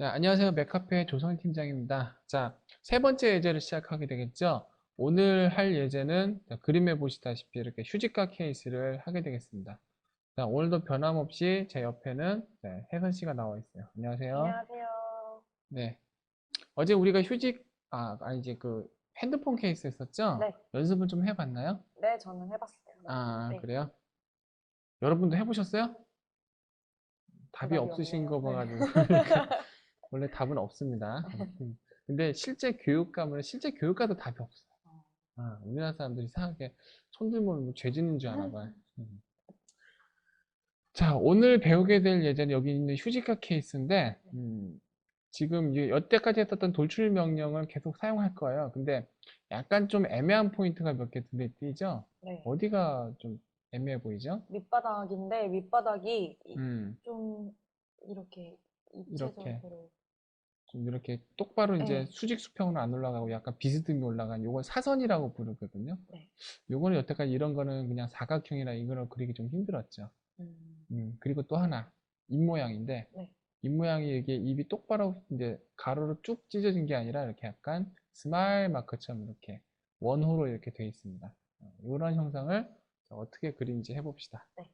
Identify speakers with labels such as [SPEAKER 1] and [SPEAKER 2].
[SPEAKER 1] 자, 안녕하세요. 맥카페 조성희 팀장입니다. 자, 세 번째 예제를 시작하게 되겠죠? 오늘 할 예제는 자, 그림에 보시다시피 이렇게 휴지가 케이스를 하게 되겠습니다. 자, 오늘도 변함없이 제 옆에는 네, 혜선 씨가 나와 있어요. 안녕하세요.
[SPEAKER 2] 안녕하세요.
[SPEAKER 1] 네. 어제 우리가 휴지, 아, 아니지, 그 핸드폰 케이스 했었죠?
[SPEAKER 2] 네.
[SPEAKER 1] 연습을 좀 해봤나요?
[SPEAKER 2] 네, 저는 해봤어요.
[SPEAKER 1] 아,
[SPEAKER 2] 네.
[SPEAKER 1] 그래요? 여러분도 해보셨어요? 답이 없으신 거
[SPEAKER 2] 없네요.
[SPEAKER 1] 봐가지고. 그러니까 원래 답은 없습니다. 음. 근데 실제 교육감은 실제 교육가도 답이 없어요.
[SPEAKER 2] 어.
[SPEAKER 1] 아, 우리나라 사람들이 이상하게 손들면 뭐 죄짓는 줄 아나 봐요. 음. 자, 오늘 배우게 될 예제는 여기 있는 휴지가 케이스인데, 음, 지금 이 여태까지 했었던 돌출 명령을 계속 사용할 거예요. 근데 약간 좀 애매한 포인트가 몇 개 눈에 띄죠?
[SPEAKER 2] 네.
[SPEAKER 1] 어디가 좀 애매해 보이죠?
[SPEAKER 2] 밑바닥인데 밑바닥이 이-
[SPEAKER 1] 음,
[SPEAKER 2] 좀 이렇게 입체적으로
[SPEAKER 1] 좀 이렇게 똑바로 이제
[SPEAKER 2] 네.
[SPEAKER 1] 수직 수평으로 안 올라가고 약간 비스듬히 올라간 요걸 사선이라고 부르거든요.
[SPEAKER 2] 네.
[SPEAKER 1] 요거는 여태까지 이런 거는 그냥 사각형이라 이거를 그리기 좀 힘들었죠.
[SPEAKER 2] 음,
[SPEAKER 1] 음, 그리고 또 하나 입 모양인데
[SPEAKER 2] 네.
[SPEAKER 1] 입 모양이 이게 입이 똑바로 이제 가로로 쭉 찢어진 게 아니라 이렇게 약간 스마일 마크처럼 이렇게 원호로 이렇게 되어 있습니다. 이런 형상을 자, 어떻게 그리는지 해봅시다.
[SPEAKER 2] 네.